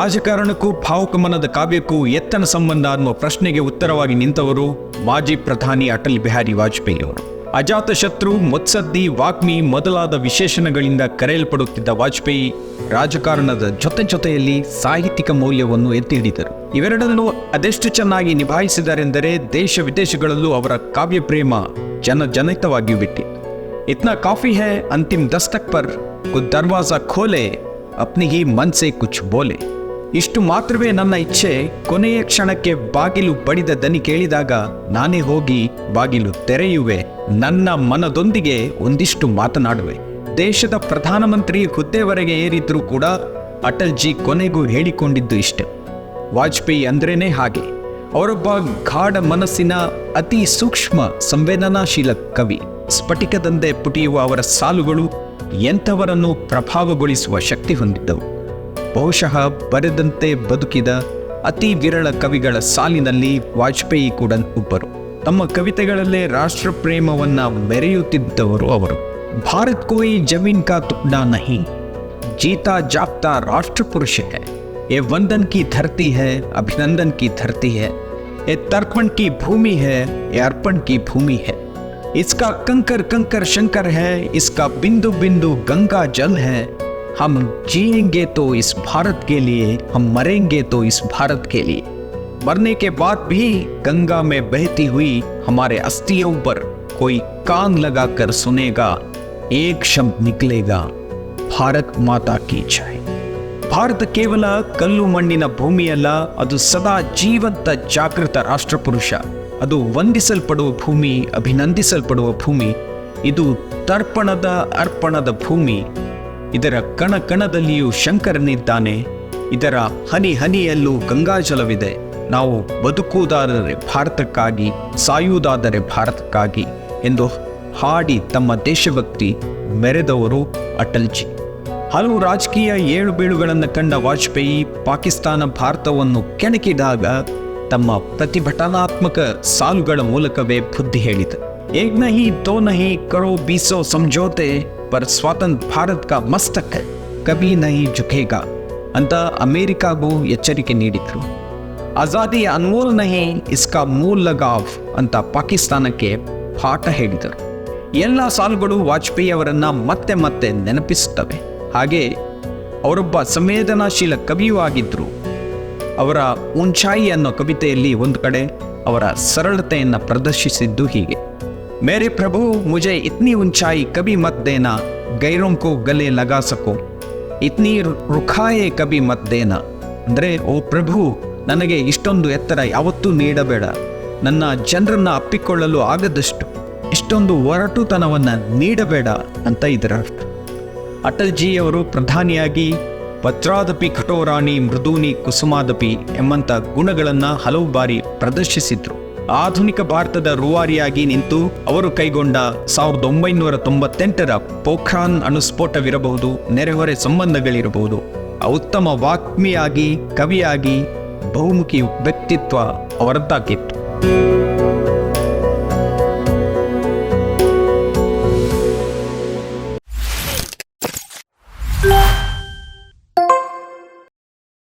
ರಾಜಕಾರಣಕ್ಕೂ ಭಾವುಕಮನದ ಕಾವ್ಯಕ್ಕೂ ಎತ್ತನ ಸಂಬಂಧ ಅನ್ನುವ ಪ್ರಶ್ನೆಗೆ ಉತ್ತರವಾಗಿ ನಿಂತವರು ಮಾಜಿ ಪ್ರಧಾನಿ ಅಟಲ್ ಬಿಹಾರಿ ವಾಜಪೇಯಿ ಅವರು ಅಜಾತಶತ್ರು ಮುತ್ಸದ್ದಿ ವಾಗ್ಮಿ ಮೊದಲಾದ ವಿಶೇಷಣಗಳಿಂದ ಕರೆಯಲ್ಪಡುತ್ತಿದ್ದ ವಾಜಪೇಯಿ ರಾಜಕಾರಣದ ಜೊತೆ ಜೊತೆಯಲ್ಲಿ ಸಾಹಿತ್ಯಿಕ ಮೌಲ್ಯವನ್ನು ಎತ್ತಿ ಹಿಡಿದರು ಇವೆರಡನ್ನೂ ಅದೆಷ್ಟು ಚೆನ್ನಾಗಿ ನಿಭಾಯಿಸಿದರೆಂದರೆ ದೇಶ ವಿದೇಶಗಳಲ್ಲೂ ಅವರ ಕಾವ್ಯ ಪ್ರೇಮ ಜನ ಜನಿತವಾಗಿಯೂ ಬಿಟ್ಟಿತ್ತು इतना काफी है अंतिम दस्तक पर कुछ दरवाजा खोले अपनी ही मन से कुछ बोले ಇಷ್ಟು ಮಾತ್ರವೇ ನನ್ನ ಇಚ್ಛೆ. ಕೊನೆಯ ಕ್ಷಣಕ್ಕೆ ಬಾಗಿಲು ಬಡಿದ ದನಿ ಕೇಳಿದಾಗ, ನಾನೇ ಹೋಗಿ ಬಾಗಿಲು ತೆರೆಯುವೆ. ನನ್ನ ಮನದೊಂದಿಗೆ ಒಂದಿಷ್ಟು ಮಾತನಾಡುವೆ. ದೇಶದ ಪ್ರಧಾನಮಂತ್ರಿ ಹುದ್ದೆವರೆಗೆ ಏರಿದ್ರೂ ಕೂಡ ಅಟಲ್ಜಿ ಕೊನೆಗೂ ಹೇಳಿಕೊಂಡಿದ್ದು ಇಷ್ಟೆ. ವಾಜಪೇಯಿ ಅಂದ್ರೇನೆ ಹಾಗೆ. ಅವರೊಬ್ಬ ಗಾಢ ಮನಸ್ಸಿನ ಅತಿ ಸೂಕ್ಷ್ಮ ಸಂವೇದನಾಶೀಲ ಕವಿ. ಸ್ಫಟಿಕದಂತೆ ಪುಟಿಯುವ ಅವರ ಸಾಲುಗಳು ಎಂಥವರನ್ನು ಪ್ರಭಾವಗೊಳಿಸುವ ಶಕ್ತಿ ಹೊಂದಿದ್ದವು. ಬಹುಶಃ ಬರೆದಂತೆ ಬದುಕಿದ ಅತಿ ವಿರಳ ಕವಿಗಳ ಸಾಲಿನಲ್ಲಿ ವಾಜಪೇಯಿ ಕೂಡ ಒಬ್ಬರು ತಮ್ಮ ಕವಿತೆಗಳಲ್ಲೇ ರಾಷ್ಟ್ರ ಪ್ರೇಮವನ್ನ ಮೆರೆಯುತ್ತಿದ್ದವರು ಅವರು ಭಾರತ್ ಕೋಯಿ ಜಮೀನ್ ಕಾ ತುಕ್ಡಾ ನಹಿ जीता जागता राष्ट्र पुरुष है ये वंदन की धरती है अभिनंदन की धरती है ये तर्पण की भूमि है ये अर्पण की भूमि है इसका कंकर कंकर शंकर है इसका बिंदु बिंदु गंगा जल है हम जिएंगे तो इस भारत के लिए हम मरेंगे तो इस भारत के लिए मरने के बाद भी गंगा में बहती हुई हमारे अस्थियों पर कोई कान लगाकर सुनेगा एक शब्द निकलेगा ಭಾರತ್ ಮಾತಾ ಕಿ ಜೈ ಭಾರತ ಕೇವಲ ಕಲ್ಲು ಮಣ್ಣಿನ ಭೂಮಿಯಲ್ಲ ಅದು ಸದಾ ಜೀವಂತ ಜಾಗೃತ ರಾಷ್ಟ್ರಪುರುಷ ಅದು ವಂದಿಸಲ್ಪಡುವ ಭೂಮಿ ಅಭಿನಂದಿಸಲ್ಪಡುವ ಭೂಮಿ ಇದು ತರ್ಪಣದ ಅರ್ಪಣದ ಭೂಮಿ ಇದರ ಕಣ ಕಣದಲ್ಲಿಯೂ ಶಂಕರನಿದ್ದಾನೆ. ಇದರ ಹನಿ ಹನಿಯಲ್ಲೂ ಗಂಗಾಜಲವಿದೆ. ನಾವು ಬದುಕುವುದಾದರೆ ಭಾರತಕ್ಕಾಗಿ, ಸಾಯುವುದಾದರೆ ಭಾರತಕ್ಕಾಗಿ ಎಂದು ಹಾಡಿ ತಮ್ಮ ದೇಶಭಕ್ತಿ ಮೆರೆದವರು ಅಟಲ್ಜಿ. ಹಲವು ರಾಜಕೀಯ ಏಳು ಬೀಳುಗಳನ್ನು ಕಂಡ ವಾಜಪೇಯಿ ಪಾಕಿಸ್ತಾನ ಭಾರತವನ್ನು ಕೆಣಕಿದಾಗ ತಮ್ಮ ಪ್ರತಿಭಟನಾತ್ಮಕ ಸಾಲುಗಳ ಮೂಲಕವೇ ಬುದ್ಧಿ ಹೇಳಿದ. ಏಕ್ ನಹಿ ತೋ ನಹಿ ಕರೋ ಬೀಸೋ ಸಮझौते पर ಸ್ವತಂತ್ರ ಭಾರತ್ ಕಾ ಮಸ್ತಕ್ कभी नहीं ನಹಿ ಜುಖೇಗಾ ಅಂತ ಅಮೇರಿಕಾಗೂ ಎಚ್ಚರಿಕೆ ನೀಡಿದರು ಆಜಾದಿ ಅನ್ಮೋಲ್ ನಹಿ ಇಸ್ಕಾ ಮೂಲ್ ಲಗಾವ್ ಅಂತ ಪಾಕಿಸ್ತಾನಕ್ಕೆ ಪಾಠ ಹೇಳಿದರು ಎಲ್ಲ ಸಾಲುಗಳು ವಾಜಪೇಯಿ ಅವರನ್ನ ಮತ್ತೆ ಮತ್ತೆ ನೆನಪಿಸುತ್ತವೆ ಹಾಗೆ ಅವರೊಬ್ಬ ಸಂವೇದನಾಶೀಲ ಕವಿಯೂ ಆಗಿದ್ದರು ಅವರ ಉಂಚಾಯಿ ಅನ್ನೋ ಕವಿತೆಯಲ್ಲಿ ಒಂದು ಕಡೆ ಅವರ ಸರಳತೆಯನ್ನು ಪ್ರದರ್ಶಿಸಿದ್ದು ಹೀಗೆ ಮೇರೆ प्रभु, मुझे इतनी ऊंचाई कभी मत देना। गैरों को गले लगा सको। ಇತ್ನಿ ರುಖಾಯೆ ಕಬಿ ಮದ್ದೇನ ಅಂದರೆ, ಓ ಪ್ರಭು, ನನಗೆ ಇಷ್ಟೊಂದು ಎತ್ತರ ಯಾವತ್ತೂ ನೀಡಬೇಡ. ನನ್ನ ಜನರನ್ನು ಅಪ್ಪಿಕೊಳ್ಳಲು ಆಗದಷ್ಟು. ಇಷ್ಟೊಂದು ಒರಟುತನವನ್ನು ನೀಡಬೇಡ ಅಂತ ಇದರ ಅರ್ಥ ಅಟಲ್ ಜಿ ಅವರು ಪ್ರಧಾನಿಯಾಗಿ ವಜ್ರಾದಪಿ ಕಠೋರಾಣಿ ಮೃದೂನಿ ಕುಸುಮಾದಪಿ ಎಂಬಂಥ ಗುಣಗಳನ್ನು ಹಲವು ಬಾರಿ ಪ್ರದರ್ಶಿಸಿದ್ರು. ಆಧುನಿಕ ಭಾರತದ ರೂವಾರಿಯಾಗಿ ನಿಂತು ಅವರು ಕೈಗೊಂಡ ಸಾವಿರದ ಒಂಬೈನೂರ ತೊಂಬತ್ತೆಂಟರ ಪೋಖ್ರಾನ್ ಅಣುಸ್ಫೋಟವಿರಬಹುದು, ನೆರೆಹೊರೆ ಸಂಬಂಧಗಳಿರಬಹುದು. ಉತ್ತಮ ವಾಗ್ಮಿಯಾಗಿ ಕವಿಯಾಗಿ, ಬಹುಮುಖಿ ವ್ಯಕ್ತಿತ್ವ ಅವರದ್ದಾಗಿತ್ತು.